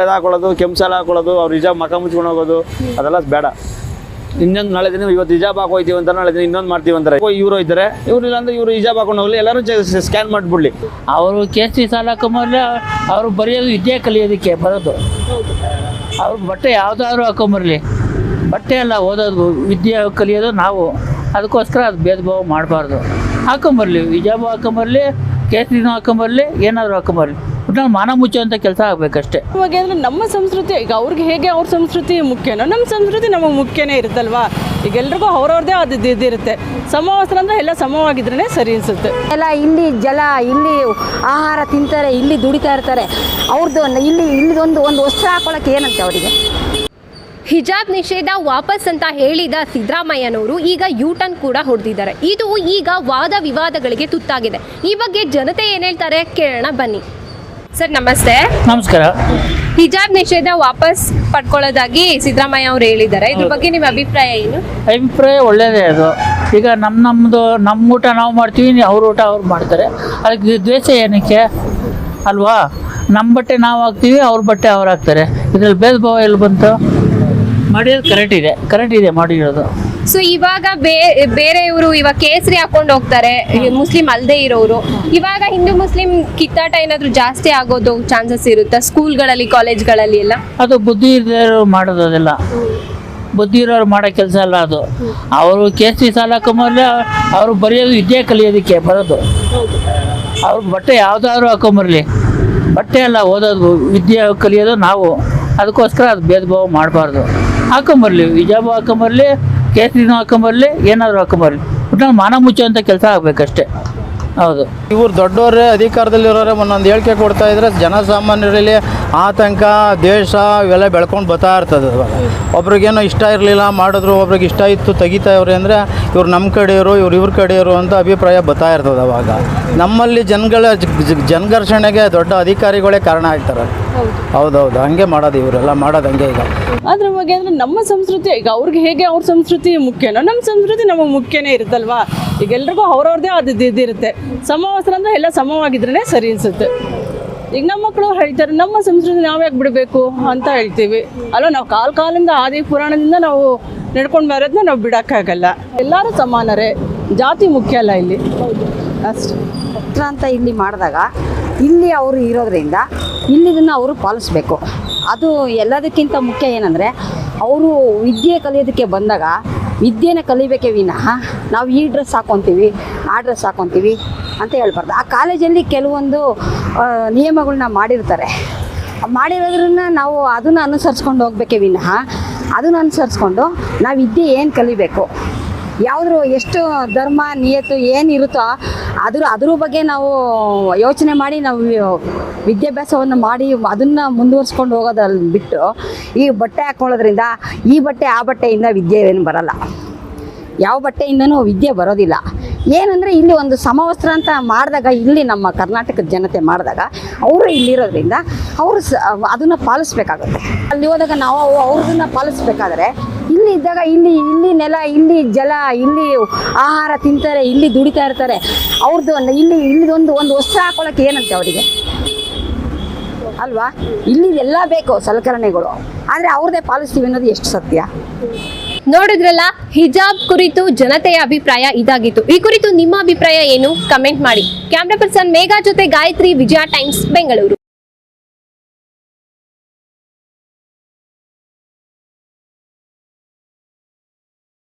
ಹಾಕೊಳ್ಳೋದು ಕೆಂಪ್ಸಾಲ ಹಾಕೊಳ್ಳೋದು, ಅವ್ರು ಹಿಜಾಬ್ ಮಕ ಮುಚ್ಕೊಂಡು ಹೋಗೋದು, ಅದೆಲ್ಲ ಬೇಡ. ಇನ್ನೊಂದು ನಾಳೆ ದಿನ ಇವತ್ತು ಹಿಜಾಬ್ ಹಾಕೋಯ್ತೀವಿ ಅಂತ ನಾಳೆ ದಿನ ಇನ್ನೊಂದು ಮಾಡ್ತೀವಿ ಅಂತಾರೆ. ಇವರು ಇದ್ದಾರೆ. ಇವ್ರು ಇಲ್ಲ ಅಂದ್ರೆ ಇವರು ಹಿಜಾಬ್ ಹಾಕೊಂಡು ಹೋಗಲಿ. ಎಲ್ಲರೂ ಸ್ಕ್ಯಾನ್ ಮಾಡಿಬಿಡ್ಲಿ. ಅವರು ಕೇಸರಿ ಸಾಲ ಹಾಕೊಂಬರ್ಲಿ, ಅವರು ಬರೆಯೋದು ವಿದ್ಯೆ ಕಲಿಯೋದಕ್ಕೆ ಬರೋದು. ಅವ್ರ ಬಟ್ಟೆ ಯಾವುದಾದ್ರು ಹಾಕೊಂಬರ್ಲಿ. ಬಟ್ಟೆ ಎಲ್ಲ ಓದೋದು, ವಿದ್ಯೆ ಕಲಿಯೋದು ನಾವು. ಅದಕ್ಕೋಸ್ಕರ ಅದು ಭೇದ ಭಾವ ಮಾಡಬಾರ್ದು. ಹಾಕೊಂಬರ್ಲಿ, ಹಿಜಾಬು ಹಾಕೊಂಬರ್ಲಿ, ಕೇಸರಿನೂ ಹಾಕೊಂಬರ್ಲಿ, ಏನಾದರೂ ಹಾಕೊಂಬರ್ಲಿ. ಒಟ್ನಲ್ಲಿ ಮಾನ ಮುಚ್ಚುವಂಥ ಕೆಲಸ ಆಗಬೇಕಷ್ಟೇ. ಇವಾಗ ಅಂದರೆ ನಮ್ಮ ಸಂಸ್ಕೃತಿ ಈಗ ಅವ್ರಿಗೆ ಹೇಗೆ ಅವ್ರ ಸಂಸ್ಕೃತಿ ಮುಖ್ಯನೋ ನಮ್ಮ ಸಂಸ್ಕೃತಿ ನಮಗೆ ಮುಖ್ಯನೇ ಇರುತ್ತಲ್ವಾ? ಈಗ ಎಲ್ರಿಗೂ ಅವ್ರವ್ರದೇ ಅದು ಇದು ಇದಿರುತ್ತೆ ಸಮವಸ್ತ್ರ ಅಂದರೆ ಎಲ್ಲ ಸಮವಾಗಿದ್ರೇ ಸರಿ ಅನಿಸುತ್ತೆ. ಎಲ್ಲ ಇಲ್ಲಿ ಜಲ ಇಲ್ಲಿ ಆಹಾರ ತಿಂತಾರೆ ಇಲ್ಲಿ ದುಡಿತಾ ಇರ್ತಾರೆ. ಅವ್ರದ್ದು ಇಲ್ಲಿ ಇಲ್ಲಿದೊಂದು ಒಂದು ವಸ್ತ್ರ ಹಾಕೊಳ್ಳೋಕೆ ಏನಂತೆ ಅವರಿಗೆ? ಹಿಜಾಬ್ ನಿಷೇಧ ವಾಪಸ್ ಅಂತ ಹೇಳಿದ ಸಿದ್ದರಾಮಯ್ಯನವರು ಈಗ ಯೂಟರ್ನ್ ಕೂಡ ಹೊಡೆದಿದ್ದಾರೆ. ಇದು ಈಗ ವಾದ ವಿವಾದಗಳಿಗೆ ತುತ್ತಾಗಿದೆ. ಈ ಬಗ್ಗೆ ಜನತೆ ಏನ್ ಹೇಳ್ತಾರೆ? ಕೇಳೋಣ ಬನ್ನಿ. ಸರ್ ನಮಸ್ತೆ. ನಮಸ್ಕಾರ. ಹಿಜಾಬ್ ನಿಷೇಧ ವಾಪಸ್ ಪಡ್ಕೊಳ್ಳೋದಾಗಿ ಸಿದ್ದರಾಮಯ್ಯ ಅವರು ಹೇಳಿದ್ದಾರೆ. ಇದ್ರ ಬಗ್ಗೆ ನಿಮ್ಮ ಅಭಿಪ್ರಾಯ ಏನು? ಅಭಿಪ್ರಾಯ ಒಳ್ಳೇದೇ ಅದು. ಈಗ ನಮ್ಮ ನಮ್ಮದು ನಮ್ಮ ಊಟ ನಾವು ಮಾಡ್ತೀವಿ ಅವ್ರ ಊಟ ಅವ್ರು ಮಾಡ್ತಾರೆ. ಅದಕ್ಕೆ ದ್ವೇಷ ಏನಕ್ಕೆ? ಅಲ್ವಾ? ನಮ್ಮ ಬಟ್ಟೆ ನಾವು ಹಾಕ್ತೀವಿ ಅವ್ರ ಬಟ್ಟೆ ಅವ್ರು ಹಾಕ್ತಾರೆ. ಇದ್ರಲ್ಲಿ ಭೇದ ಭಾವ ಎಲ್ಲಿ ಬಂತು? ಮಾಡಿರೋದು ಕರೆಕ್ಟ್ ಇದೆ. ಕರೆಕ್ಟ್ ಇದೆ ಮಾಡಿರೋದು. ಸೊ ಇವಾಗ ಬೇರೆ ಬೇರೆಯವರು ಇವಾಗ ಕೇಸರಿ ಹಾಕೊಂಡು ಹೋಗ್ತಾರೆ. ಮುಸ್ಲಿಂ ಅಲ್ಲದೆ ಇರೋರು. ಇವಾಗ ಹಿಂದೂ ಮುಸ್ಲಿಂ ಕಿತ್ತಾಟ ಏನಾದರೂ ಜಾಸ್ತಿ ಆಗೋದು ಚಾನ್ಸಸ್ ಇರುತ್ತಾ? ಸ್ಕೂಲ್ಗಳಲ್ಲಿ, ಕಾಲೇಜ್ಗಳಲ್ಲಿ ಎಲ್ಲ? ಅದು ಬುದ್ಧಿ ಇರೋರು ಮಾಡೋದು ಅದೆಲ್ಲ. ಬುದ್ಧಿ ಇರೋರು ಮಾಡೋ ಕೆಲಸ ಅಲ್ಲ ಅದು. ಅವರು ಕೇಸರಿ ಸಾಲ ಹಾಕೊಂಬರ್ಲಿ ಅವರು ಬರೆಯೋದು ವಿದ್ಯೆ ಕಲಿಯೋದಕ್ಕೆ ಬರೋದು. ಅವ್ರು ಬಟ್ಟೆ ಯಾವುದಾದ್ರು ಹಾಕೊಂಬರ್ಲಿ. ಬಟ್ಟೆ ಅಲ್ಲ, ಓದೋದು, ವಿದ್ಯೆ ಕಲಿಯೋದು ನಾವು. ಅದಕ್ಕೋಸ್ಕರ ಅದು ಭೇದ ಭಾವ ಮಾಡಬಾರ್ದು. ಹಾಕೊಂಬರ್ಲಿ, ಹಿಜಾಬು ಹಾಕೊಂಬರ್ಲಿ ಕೇಸರಿನೂ ಹಾಕೊಂಬರ್ಲಿ ಏನಾದರೂ ಹಾಕೊಂಬರ್ಲಿ ಒಟ್ನಲ್ಲಿ ಮಾನ ಮುಚ್ಚುವಂಥ ಕೆಲಸ ಆಗಬೇಕಷ್ಟೇ. ಹೌದು. ಇವ್ರು ದೊಡ್ಡವರೇ ಅಧಿಕಾರದಲ್ಲಿರೋರೇ ಒಂದೊಂದು ಹೇಳಿಕೆ ಕೊಡ್ತಾ ಇದ್ರೆ ಜನಸಾಮಾನ್ಯರಲ್ಲಿ ಆತಂಕ ದೇಶ ಇವೆಲ್ಲ ಬೆಳ್ಕೊಂಡು ಬರ್ತಾ ಇರ್ತದೆ. ಒಬ್ರಿಗೇನೋ ಇಷ್ಟ ಇರಲಿಲ್ಲ, ಮಾಡಿದ್ರು ಒಬ್ರಿಗೆ ಇಷ್ಟ ಇತ್ತು ತೆಗಿತಾ ಇವ್ರೆ ಅಂದರೆ ಇವ್ರು ನಮ್ಮ ಕಡೆಯವರು, ಇವ್ರು ಇವ್ರ ಕಡೆಯವರು ಅಂತ ಅಭಿಪ್ರಾಯ ಬರ್ತಾ ಇರ್ತದೆ ಅವಾಗ. ನಮ್ಮಲ್ಲಿ ಜನಗಳ ಜನಘರ್ಷಣೆಗೆ ದೊಡ್ಡ ಅಧಿಕಾರಿಗಳೇ ಕಾರಣ ಆಗ್ತಾರೆ. ಹೌದೌದು ಹಂಗೆ ಮಾಡೋದು ಇವರೆಲ್ಲ ಮಾಡೋದು ಹಂಗೆ ಈಗ. ಅದ್ರ ಬಗ್ಗೆ ಅಂದ್ರೆ ನಮ್ಮ ಸಂಸ್ಕೃತಿ ಈಗ ಅವ್ರಿಗೆ ಹೇಗೆ ಅವ್ರ ಸಂಸ್ಕೃತಿ ಮುಖ್ಯನೋ ನಮ್ಮ ಸಂಸ್ಕೃತಿ ನಮಗೆ ಮುಖ್ಯನೇ ಇರುತ್ತಲ್ವಾ? ಈಗ ಎಲ್ರಿಗೂ ಅವ್ರವ್ರದೇ ಅದು ಇದು ಇದಿರುತ್ತೆ ಸಮವಸ್ತ್ರ ಅಂದ್ರೆ ಎಲ್ಲ ಸಮವಾಗಿದ್ರೇ ಸರಿ ಅನ್ಸುತ್ತೆ. ಈಗ ನಮ್ಮ ಮಕ್ಕಳು ಹೇಳ್ತಾರೆ ನಮ್ಮ ಸಂಸ್ಕೃತಿ ನಾವು ಯಾಕೆ ಬಿಡಬೇಕು ಅಂತ ಹೇಳ್ತೀವಿ. ಅಲ್ಲ ನಾವು ಕಾಲ ಕಾಲದಿಂದ ಆದಿ ಪುರಾಣದಿಂದ ನಾವು ನಡ್ಕೊಂಡು ಬರೋದನ್ನ ನಾವು ಬಿಡೋಕ್ಕಾಗಲ್ಲ. ಎಲ್ಲರೂ ಸಮಾನರೇ. ಜಾತಿ ಮುಖ್ಯ ಅಲ್ಲ ಇಲ್ಲಿ. ಅಷ್ಟೇ. ವಸ್ತ್ರ ಅಂತ ಇಲ್ಲಿ ಮಾಡಿದಾಗ ಇಲ್ಲಿ ಅವರು ಇರೋದ್ರಿಂದ ಇಲ್ಲಿದನ್ನು ಅವರು ಪಾಲಿಸ್ಬೇಕು. ಅದು ಎಲ್ಲದಕ್ಕಿಂತ ಮುಖ್ಯ ಏನಂದರೆ ಅವರು ವಿದ್ಯೆ ಕಲಿಯೋದಕ್ಕೆ ಬಂದಾಗ ವಿದ್ಯೆನ ಕಲಿಬೇಕೆ ವಿನಃ ನಾವು ಈ ಡ್ರೆಸ್ ಹಾಕೊತೀವಿ, ಆ ಡ್ರೆಸ್ ಹಾಕೊತೀವಿ ಅಂತ ಹೇಳ್ಬಾರ್ದು. ಆ ಕಾಲೇಜಲ್ಲಿ ಕೆಲವೊಂದು ನಿಯಮಗಳನ್ನ ಮಾಡಿರ್ತಾರೆ. ಮಾಡಿರೋದ್ರನ್ನ ನಾವು ಅದನ್ನು ಅನುಸರಿಸ್ಕೊಂಡು ಹೋಗ್ಬೇಕೆ ವಿನಃ ಅದನ್ನು ಅನುಸರಿಸ್ಕೊಂಡು ನಾವು ವಿದ್ಯೆ ಏನು ಕಲಿಬೇಕು? ಯಾವುದ್ರ ಎಷ್ಟು ಧರ್ಮ, ನಿಯತ್ತು ಏನಿರುತ್ತೋ ಅದ್ರ ಅದ್ರ ಬಗ್ಗೆ ನಾವು ಯೋಚನೆ ಮಾಡಿ ನಾವು ವಿದ್ಯಾಭ್ಯಾಸವನ್ನು ಮಾಡಿ ಅದನ್ನು ಮುಂದುವರ್ಸ್ಕೊಂಡು ಹೋಗೋದಲ್ಲಿ ಬಿಟ್ಟು ಈ ಬಟ್ಟೆ ಹಾಕ್ಕೊಳ್ಳೋದ್ರಿಂದ ಈ ಬಟ್ಟೆ ಆ ಬಟ್ಟೆಯಿಂದ ವಿದ್ಯೆ ಏನು ಬರಲ್ಲ. ಯಾವ ಬಟ್ಟೆಯಿಂದನೂ ವಿದ್ಯೆ ಬರೋದಿಲ್ಲ. ಏನಂದರೆ ಇಲ್ಲಿ ಒಂದು ಸಮವಸ್ತ್ರ ಅಂತ ಮಾಡಿದಾಗ ಇಲ್ಲಿ ನಮ್ಮ ಕರ್ನಾಟಕದ ಜನತೆ ಮಾಡಿದಾಗ ಅವರು ಇಲ್ಲಿರೋದ್ರಿಂದ ಅವರು ಸ ಅದನ್ನು ಪಾಲಿಸ್ಬೇಕಾಗುತ್ತೆ. ಅಲ್ಲಿ ಹೋದಾಗ ನಾವು ಅವ್ರದನ್ನ ಪಾಲಿಸ್ಬೇಕಾದ್ರೆ ಇಲ್ಲಿ ಇದ್ದಾಗ ಇಲ್ಲಿ ಇಲ್ಲಿ ನೆಲ ಇಲ್ಲಿ ಜಲ, ಇಲ್ಲಿ ಆಹಾರ ತಿಂತಾರೆ, ಇಲ್ಲಿ ದುಡಿತಾ ಇರ್ತಾರೆ. ಅವ್ರದ್ದು ಒಂದು ಇಲ್ಲಿ ಇಲ್ಲಿದೊಂದು ಒಂದು ವಸ್ತ್ರ ಹಾಕೊಳ್ಳೋಕೆ ಏನಂತೆ ಅವರಿಗೆ? ಅಲ್ವಾ? ಇಲ್ಲಿ ಎಲ್ಲ ಬೇಕು ಸಲಕರಣೆಗಳು. ಆದರೆ ಅವ್ರದ್ದೇ ಪಾಲಿಸ್ತೀವಿ ಅನ್ನೋದು ಎಷ್ಟು ಸತ್ಯ? ನೋಡಿದ್ರಲ್ಲ, ಹಿಜಾಬ್ ಕುರಿತು ಜನತೆಯ ಅಭಿಪ್ರಾಯ ಇದಾಗಿತ್ತು. ಈ ಕುರಿತು ನಿಮ್ಮ ಅಭಿಪ್ರಾಯ ಏನು? ಕಮೆಂಟ್ ಮಾಡಿ. ಕ್ಯಾಮ್ರಾ ಪರ್ಸನ್ ಮೇಘಾ ಜೊತೆ ಗಾಯತ್ರಿ, ವಿಜಯ ಟೈಮ್ಸ್, ಬೆಂಗಳೂರು.